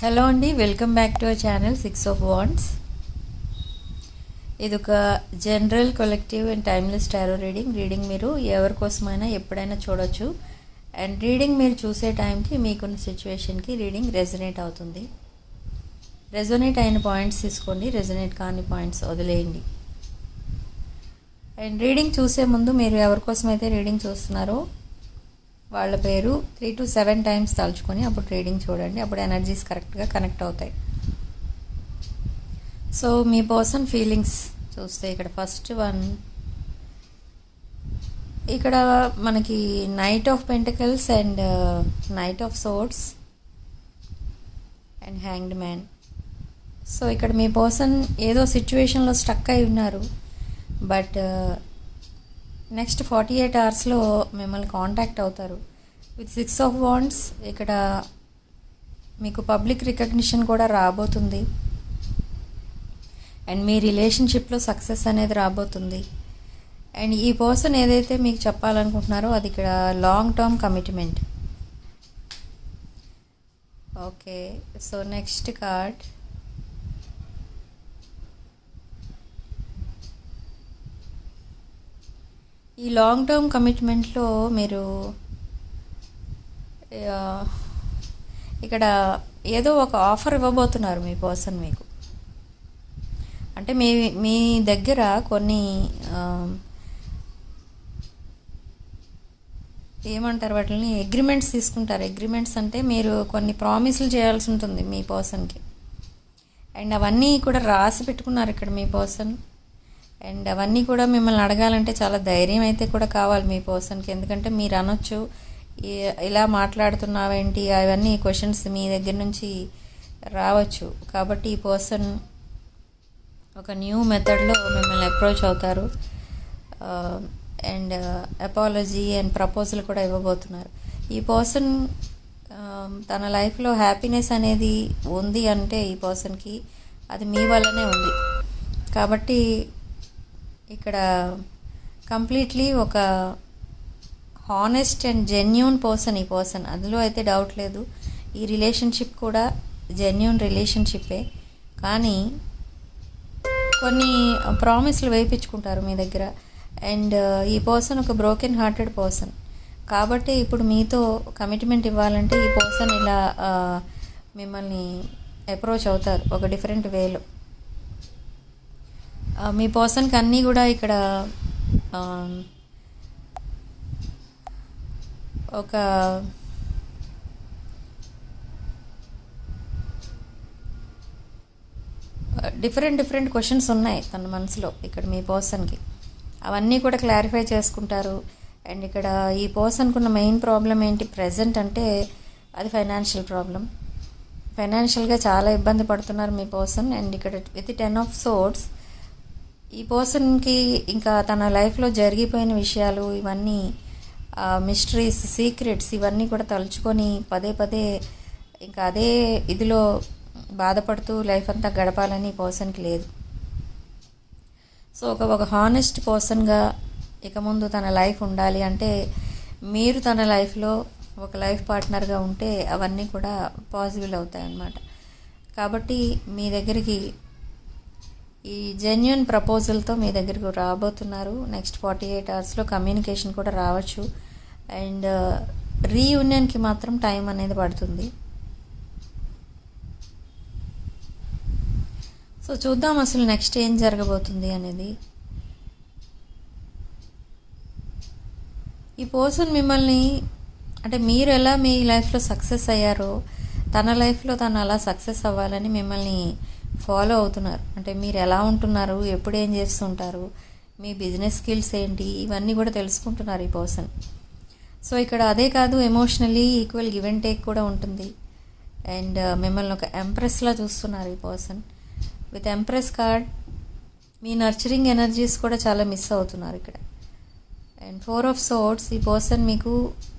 Hello అండి welcome back to our channel six of wands ఇది ఒక general collective and timeless tarot reading. Reading మీరు ఎవరి కోసమైనా ఎప్పుడైనా చూడొచ్చు. అండ్ రీడింగ్ మీరు చూసే టైంకి మీకున్న సిచ్యువేషన్కి రీడింగ్ రెజనేట్ అవుతుంది. రెజొనేట్ అయిన పాయింట్స్ తీసుకోండి రెజనేట్ కాని పాయింట్స్ వదిలేయండి. అండ్ రీడింగ్ చూసే ముందు మీరు ఎవరి కోసం అయితే రీడింగ్ చూస్తున్నారో వాళ్ళ పేరు త్రీ టు సెవెన్ టైమ్స్ తలుచుకొని అప్పుడు ట్రేడింగ్ చూడండి. అప్పుడు ఎనర్జీస్ కరెక్ట్గా కనెక్ట్ అవుతాయి. సో మీ పర్సన్ ఫీలింగ్స్ చూస్తే ఇక్కడ ఫస్ట్ వన్ ఇక్కడ మనకి knight of pentacles and knight of swords and hanged man so ఇక్కడ మీ పర్సన్ ఏదో సిచ్యువేషన్లో స్టక్ అయి ఉన్నారు. బట్ నెక్స్ట్ ఫార్టీ ఎయిట్ అవర్స్లో మిమ్మల్ని కాంటాక్ట్ అవుతారు. విత్ సిక్స్ ఆఫ్ వాండ్స్ ఇక్కడ మీకు పబ్లిక్ రికగ్నిషన్ కూడా రాబోతుంది. అండ్ మీ రిలేషన్షిప్లో సక్సెస్ అనేది రాబోతుంది. అండ్ ఈ పర్సన్ ఏదైతే మీకు చెప్పాలనుకుంటున్నారో అది ఇక్కడ long term commitment okay so next card ఈ లాంగ్ టర్మ్ కమిట్మెంట్లో మీరు ఇక్కడ ఏదో ఒక ఆఫర్ ఇవ్వబోతున్నారు మీ పర్సన్ మీకు. అంటే మీ మీ దగ్గర కొన్ని ఏమంటారు వాటిని అగ్రిమెంట్స్ తీసుకుంటారు. అగ్రిమెంట్స్ అంటే మీరు కొన్ని ప్రామిస్లు చేయాల్సి ఉంటుంది మీ పర్సన్కి అండ్ అవన్నీ కూడా రాసి పెట్టుకున్నారు ఇక్కడ మీ పర్సన్ అండ్ అవన్నీ కూడా మిమ్మల్ని అడగాలంటే చాలా ధైర్యం అయితే కూడా కావాలి మీ పర్సన్కి. ఎందుకంటే మీరు అనొచ్చు ఇలా మాట్లాడుతున్నావేంటి అవన్నీ క్వశ్చన్స్ మీ దగ్గర నుంచి రావచ్చు. కాబట్టి ఈ పర్సన్ ఒక న్యూ మెథడ్లో మిమ్మల్ని అప్రోచ్ అవుతారు. అండ్ అపాలజీ అండ్ ప్రపోజల్ కూడా ఇవ్వబోతున్నారు. ఈ పర్సన్ తన లైఫ్లో హ్యాపీనెస్ అనేది ఉంది అంటే ఈ పర్సన్కి అది మీ వల్లనే ఉంది. కాబట్టి ఇక్కడ కంప్లీట్లీ ఒక హానెస్ట్ అండ్ జెన్యున్ పర్సన్ ఈ పర్సన్ అందులో అయితే డౌట్ లేదు. ఈ రిలేషన్షిప్ కూడా జెన్యున్ రిలేషన్షిప్పే కానీ కొన్ని ప్రామిస్లు వేయించుకుంటారు మీ దగ్గర. అండ్ ఈ పర్సన్ ఒక బ్రోకెన్ హార్టెడ్ పర్సన్ కాబట్టి ఇప్పుడు మీతో కమిట్మెంట్ ఇవ్వాలంటే ఈ పర్సన్ ఇలా మిమ్మల్ని అప్రోచ్ అవుతారు ఒక డిఫరెంట్ వేలో మీ పర్సన్కి అన్నీ కూడా ఇక్కడ ఒక డిఫరెంట్ డిఫరెంట్ క్వశ్చన్స్ ఉన్నాయి తన మనసులో ఇక్కడ మీ పర్సన్కి. అవన్నీ కూడా క్లారిఫై చేసుకుంటారు. అండ్ ఇక్కడ ఈ పర్సన్కి ఉన్న మెయిన్ ప్రాబ్లం ఏంటి? ప్రజెంట్ అంటే అది ఫైనాన్షియల్ ప్రాబ్లం ఫైనాన్షియల్గా చాలా ఇబ్బంది పడుతున్నారు మీ పర్సన్. అండ్ ఇక్కడ విత్ టెన్ ఆఫ్ సోర్ట్స్ ఈ పర్సన్కి ఇంకా తన లైఫ్లో జరిగిపోయిన విషయాలు ఇవన్నీ మిస్టరీస్ సీక్రెట్స్ ఇవన్నీ కూడా తలుచుకొని పదే పదే ఇంకా అదే ఇదిలో బాధపడుతూ లైఫ్ అంతా గడపాలని ఈ పర్సన్కి లేదు. సో ఒక ఒక హానెస్ట్ పర్సన్గా ఇక ముందు తన లైఫ్ ఉండాలి అంటే మీరు తన లైఫ్లో ఒక లైఫ్ పార్ట్నర్గా ఉంటే అవన్నీ కూడా పాసిబుల్ అవుతాయి అన్నమాట కాబట్టి మీ దగ్గరికి ఈ జెన్యున్ ప్రపోజల్తో మీ దగ్గరకు రాబోతున్నారు. నెక్స్ట్ ఫార్టీ ఎయిట్ అవర్స్లో కమ్యూనికేషన్ కూడా రావచ్చు. అండ్ రీయూనియన్కి uh, మాత్రం టైం అనేది పడుతుంది. సో చూద్దాం అసలు నెక్స్ట్ ఏం జరగబోతుంది అనేది. ఈ పర్సన్ మిమ్మల్ని అంటే మీరు ఎలా మీ లైఫ్లో సక్సెస్ అయ్యారో తన లైఫ్లో తను అలా సక్సెస్ అవ్వాలని మిమ్మల్ని ఫాలో అవుతున్నారు. అంటే మీరు ఎలా ఉంటున్నారు? ఎప్పుడు ఏం చేస్తుంటారు? మీ బిజినెస్ స్కిల్స్ ఏంటి? ఇవన్నీ కూడా తెలుసుకుంటున్నారు ఈ పర్సన్. సో ఇక్కడ అదే కాదు emotionally equal give and take కూడా ఉంటుంది. అండ్ uh, మిమ్మల్ని ఒక ఎంప్రెస్లా చూస్తున్నారు ఈ పర్సన్. విత్ ఎంప్రెస్ కార్డ్ మీ నర్చరింగ్ ఎనర్జీస్ కూడా చాలా మిస్ అవుతున్నారు ఇక్కడ. అండ్ ఫోర్ ఆఫ్ సోట్స్ ఈ పర్సన్ మీకు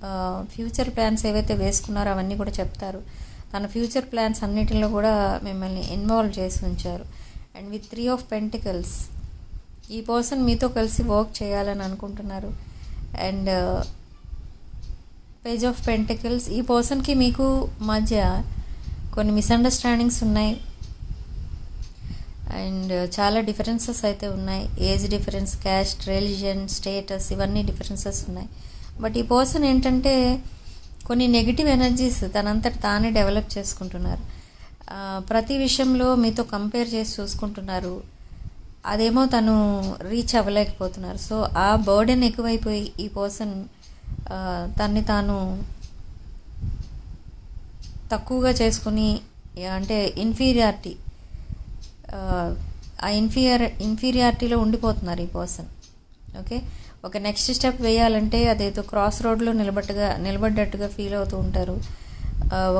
uh, ఫ్యూచర్ ప్లాన్స్ ఏవైతే వేసుకున్నారో అవన్నీ కూడా చెప్తారు. తన ఫ్యూచర్ ప్లాన్స్ అన్నిటిలో కూడా మిమ్మల్ని ఇన్వాల్వ్ చేసి ఉంచారు. And with three of pentacles ఈ పర్సన్ మీతో కలిసి వర్క్ చేయాలని అనుకుంటున్నారు. And uh, page of pentacles ఈ పర్సన్కి మీకు మధ్య కొన్ని మిస్అండర్స్టాండింగ్స్ ఉన్నాయి. అండ్ uh, చాలా డిఫరెన్సెస్ అయితే ఉన్నాయి. Age difference caste religion status ఇవన్నీ డిఫరెన్సెస్ ఉన్నాయి. బట్ ఈ పర్సన్ ఏంటంటే కొన్ని నెగిటివ్ ఎనర్జీస్ తనంతట తానే డెవలప్ చేసుకుంటున్నారు. ప్రతి విషయంలో మీతో కంపేర్ చేసి చూసుకుంటున్నారు. అదేమో తను రీచ్ అవ్వలేకపోతున్నారు. సో ఆ బర్డెన్ ఎక్కువైపోయి ఈ పర్సన్ తన్ని తాను తక్కువగా చేసుకుని అంటే ఇన్ఫీరియారిటీ ఆ ఇన్ఫీరియర్ ఇన్ఫీరియారిటీలో ఉండిపోతున్నారు ఈ పర్సన్ ఓకే ఒక నెక్స్ట్ స్టెప్ వేయాలంటే అదేదో క్రాస్ రోడ్లో నిలబట్టుగా నిలబడ్డట్టుగా ఫీల్ అవుతూ ఉంటారు.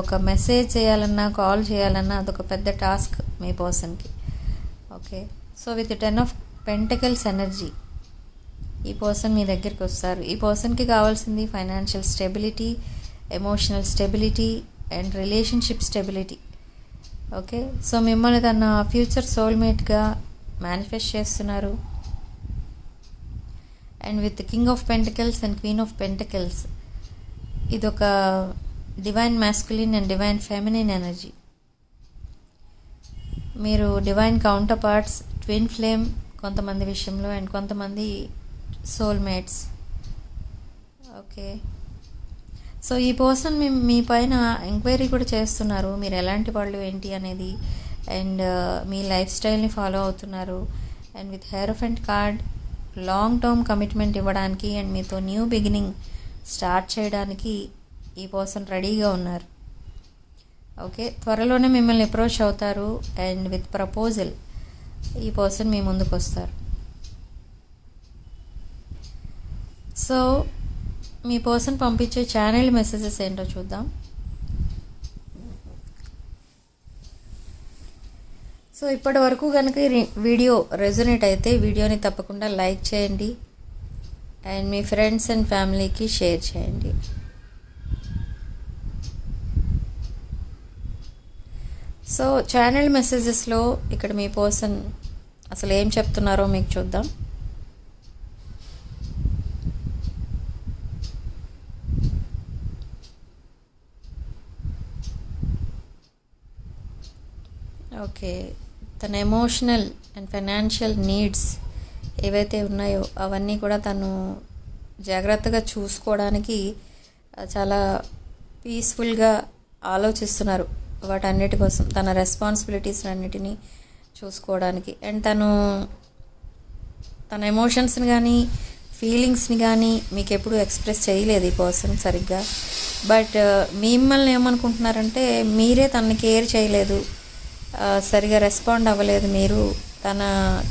ఒక మెసేజ్ చేయాలన్నా కాల్ చేయాలన్నా అదొక పెద్ద టాస్క్ మీ పర్సన్కి okay so with ten of pentacles energy ఈ పర్సన్ మీ దగ్గరికి వస్తారు. ఈ పర్సన్కి కావాల్సింది financial stability emotional stability and relationship stability okay so మిమ్మల్ని తన ఫ్యూచర్ సోల్మేట్గా మేనిఫెస్ట్ చేస్తున్నారు. And with king of pentacles and queen of pentacles ఇదొక divine masculine and divine feminine energy మీరు divine counterparts twin flame కొంతమంది విషయంలో and కొంతమంది soulmates okay so ఈ పర్సన్ మీ మీ పైన ఎంక్వైరీ కూడా చేస్తున్నారు. మీరు ఎలాంటి వాళ్ళు ఏంటి అనేది. అండ్ uh, మీ లైఫ్ స్టైల్ని ఫాలో అవుతున్నారు. And with hierophant card long term commitment ఇవ్వడానికి అండ్ మీతో న్యూ బిగినింగ్ స్టార్ట్ చేయడానికి ఈ పర్సన్ రెడీగా ఉన్నారు. ఓకే త్వరలోనే మిమ్మల్ని అప్రోచ్ అవుతారు అండ్ విత్ ప్రపోజల్ ఈ పర్సన్ మీ ముందుకు వస్తారు. సో మీ పర్సన్ పంపించే ఛానల్ మెసేజెస్ ఏంటో చూద్దాం. సో ఇప్పటి వరకు కనుక రి- వీడియో రెజొనేట్ అయితే వీడియోని తప్పకుండా లైక్ చేయండి. అండ్ మీ ఫ్రెండ్స్ అండ్ ఫ్యామిలీకి షేర్ చేయండి. సో ఛానల్ మెసేజెస్లో ఇక్కడ మీ పర్సన్ అసలు ఏం చెప్తున్నారో మీకు చూద్దాం. ఓకే. తన ఎమోషనల్ అండ్ ఫైనాన్షియల్ నీడ్స్ ఏవైతే ఉన్నాయో అవన్నీ కూడా తను జాగ్రత్తగా చూసుకోవడానికి చాలా పీస్ఫుల్గా ఆలోచిస్తున్నారు వాటన్నిటి కోసం. తన రెస్పాన్సిబిలిటీస్ అన్నిటినీ చూసుకోవడానికి. అండ్ తను తన ఎమోషన్స్ని కానీ ఫీలింగ్స్ని కానీ మీకు ఎప్పుడు ఎక్స్ప్రెస్ చేయలేదు ఈ పర్సన్ సరిగ్గా. బట్ మిమ్మల్ని ఏమనుకుంటున్నారంటే మీరే తనని కేర్ చేయలేదు. సరిగా రెస్పాండ్ అవ్వలేదు మీరు తన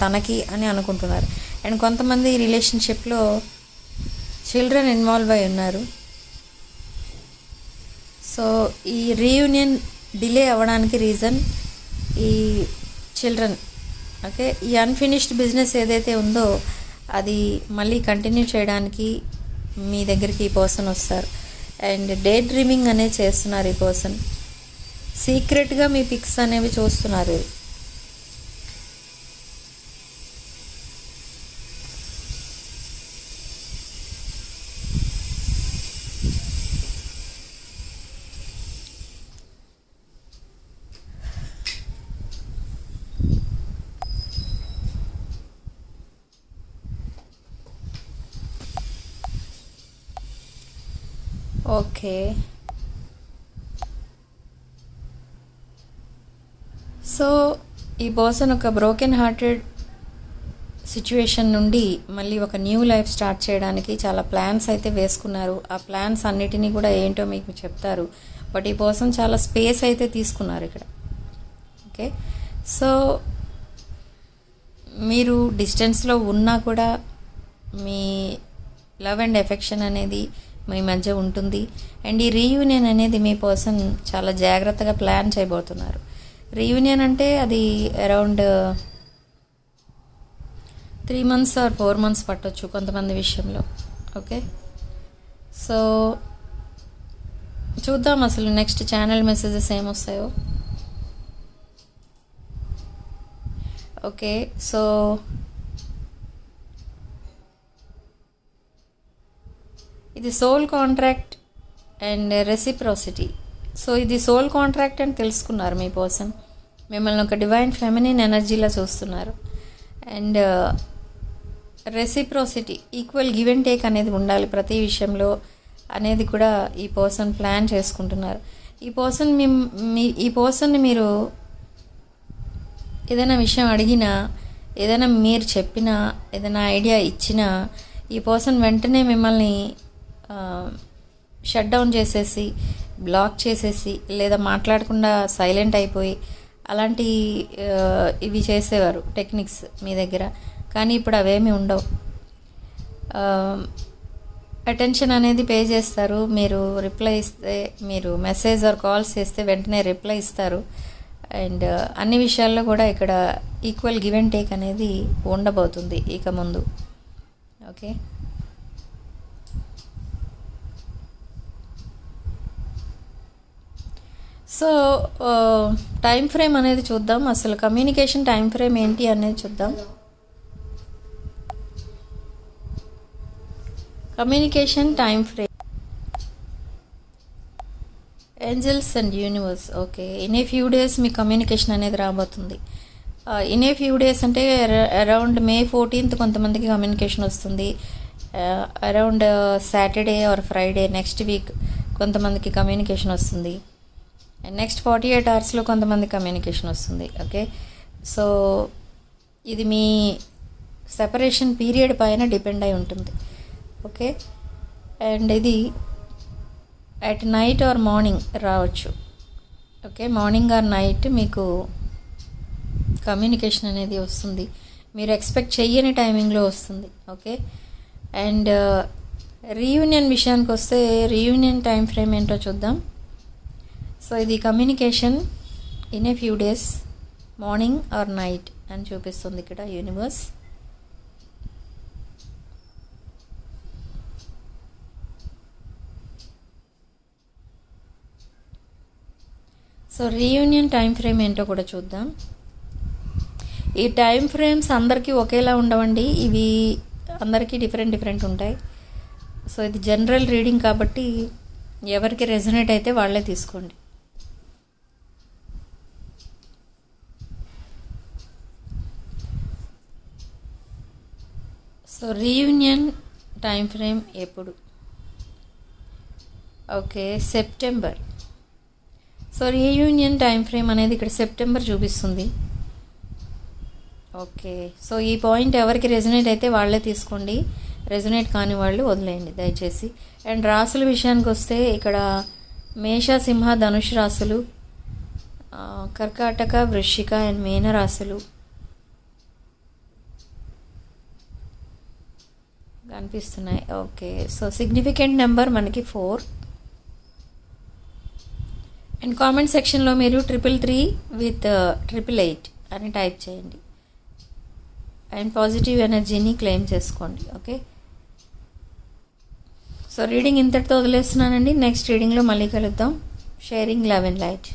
తనకి అని అనుకుంటున్నారు. అండ్ కొంతమంది రిలేషన్షిప్లో చిల్డ్రన్ ఇన్వాల్వ్ అయి ఉన్నారు. సో ఈ రీయూనియన్ డిలే అవ్వడానికి రీజన్ ఈ చిల్డ్రన్ ఓకే ఈ అన్ఫినిష్డ్ బిజినెస్ ఏదైతే ఉందో అది మళ్ళీ కంటిన్యూ చేయడానికి మీ దగ్గరికి ఈ పర్సన్ వస్తారు. అండ్ డే డ్రీమింగ్ అనేది చేస్తున్నారు ఈ పర్సన్ సీక్రెట్గా మీ పిక్స్ అనేవి చూస్తున్నారు ఓకే సో ఈ పర్సన్ ఒక బ్రోకెన్ హార్టెడ్ సిచ్యువేషన్ నుండి మళ్ళీ ఒక న్యూ లైఫ్ స్టార్ట్ చేయడానికి చాలా ప్లాన్స్ అయితే వేసుకున్నారు. ఆ ప్లాన్స్ అన్నిటినీ కూడా ఏంటో మీకు చెప్తారు. బట్ ఈ పర్సన్ చాలా స్పేస్ అయితే తీసుకున్నారు ఇక్కడ. ఓకే? సో మీరు డిస్టెన్స్లో ఉన్నా కూడా మీ లవ్ అండ్ ఎఫెక్షన్ అనేది మీ మధ్య ఉంటుంది. అండ్ ఈ రీయూనియన్ అనేది మీ పర్సన్ చాలా జాగ్రత్తగా ప్లాన్ చేయబోతున్నారు. రీయూనియన్ అంటే అది around three months or four months పట్టవచ్చు కొంతమంది విషయంలో. ఓకే సో చూద్దాం అసలు నెక్స్ట్ ఛానల్ మెసేజెస్ ఏమొస్తాయో. ఓకే సో ఇది soul contract and reciprocity so ఇది సోల్ కాంట్రాక్ట్ అని తెలుసుకున్నారు మీ పర్సన్. మిమ్మల్ని ఒక డివైన్ ఫెమినిన్ ఎనర్జీలా చూస్తున్నారు. And reciprocity equal give and take అనేది ఉండాలి ప్రతి విషయంలో అనేది కూడా ఈ పర్సన్ ప్లాన్ చేసుకుంటున్నారు. ఈ పర్సన్ మీ మీ- ఈ పర్సన్ని మీరు ఏదైనా విషయం అడిగినా ఏదైనా మీరు చెప్పినా ఏదైనా ఐడియా ఇచ్చినా ఈ పర్సన్ వెంటనే మిమ్మల్ని uh, షట్ డౌన్ చేసేసి బ్లాక్ చేసేసి లేదా మాట్లాడకుండా సైలెంట్ అయిపోయి అలాంటి ఇవి చేసేవారు టెక్నిక్స్ మీ దగ్గర. కానీ ఇప్పుడు అవేమి ఉండవు. అటెన్షన్ అనేది పే చేస్తారు. మీరు రిప్లై ఇస్తే మీరు మెసేజ్ ఆర్ కాల్స్ చేస్తే వెంటనే రిప్లై ఇస్తారు. అండ్ అన్ని విషయాల్లో కూడా ఇక్కడ ఈక్వల్ గివ్ అండ్ టేక్ అనేది ఉండబోతుంది ఇక ముందు. ఓకే సో టైం ఫ్రేమ్ అనేది చూద్దాం. అసలు కమ్యూనికేషన్ టైం ఫ్రేమ్ ఏంటి అనేది చూద్దాం. Communication time frame angels and universe okay in a few days me communication అనేది రాబోతుంది. ఇన్ ఏ ఫ్యూ డేస్ అంటే అరౌండ్ మే ఫోర్టీన్త్ కొంతమందికి కమ్యూనికేషన్ వస్తుంది. Around Saturday or Friday next week కొంతమందికి కమ్యూనికేషన్ వస్తుంది. నెక్స్ట్ ఫార్టీ ఎయిట్ అవర్స్లో కొంతమంది communication వస్తుంది ఓకే సో ఇది మీ సెపరేషన్ పీరియడ్ పైన డిపెండ్ అయి ఉంటుంది ఓకే అండ్ ఇది అట్ నైట్ ఆర్ మార్నింగ్ రావచ్చు ఓకే మార్నింగ్ ఆర్ నైట్ మీకు కమ్యూనికేషన్ అనేది వస్తుంది. మీరు ఎక్స్పెక్ట్ చెయ్యని టైమింగ్లో వస్తుంది ఓకే అండ్ రీయూనియన్ విషయానికి వస్తే రీయూనియన్ టైం ఫ్రేమ్ ఏంటో చూద్దాం. సో ఇది communication in a few days morning or night అని చూపిస్తుంది ఇక్కడ universe so reunion time frame ఏంటో కూడా చూద్దాం. ఈ టైం ఫ్రేమ్స్ అందరికీ ఒకేలా ఉండవండి. ఇవి అందరికీ డిఫరెంట్ డిఫరెంట్ ఉంటాయి. సో ఇది జనరల్ రీడింగ్ కాబట్టి ఎవరికి రెజనేట్ అయితే వాళ్ళే తీసుకోండి. సో రీయూనియన్ టైం ఫ్రేమ్ ఎప్పుడు? Okay September so reunion time frame అనేది ఇక్కడ సెప్టెంబర్ చూపిస్తుంది. ఓకే సో ఈ పాయింట్ ఎవరికి రెజనేట్ అయితే వాళ్ళే తీసుకోండి. రెజనేట్ కాని వాళ్ళు వదిలేయండి దయచేసి. అండ్ రాసుల విషయానికి వస్తే ఇక్కడ మేష సింహ ధనుష్ రాసులు కర్కాటక వృశ్చిక అండ్ మీన రాసులు కనిపిస్తున్నాయి. ఓకే సో సిగ్నిఫికెంట్ నెంబర్ మనకి ఫోర్ అండ్ కామెంట్ సెక్షన్లో మీరు triple three with triple eight అని టైప్ చేయండి. అండ్ పాజిటివ్ ఎనర్జీని క్లెయిమ్ చేసుకోండి. ఓకే సో రీడింగ్ ఇంతటితో వదిలేస్తున్నానండి. నెక్స్ట్ రీడింగ్లో మళ్ళీ కలుద్దాం. Sharing love and light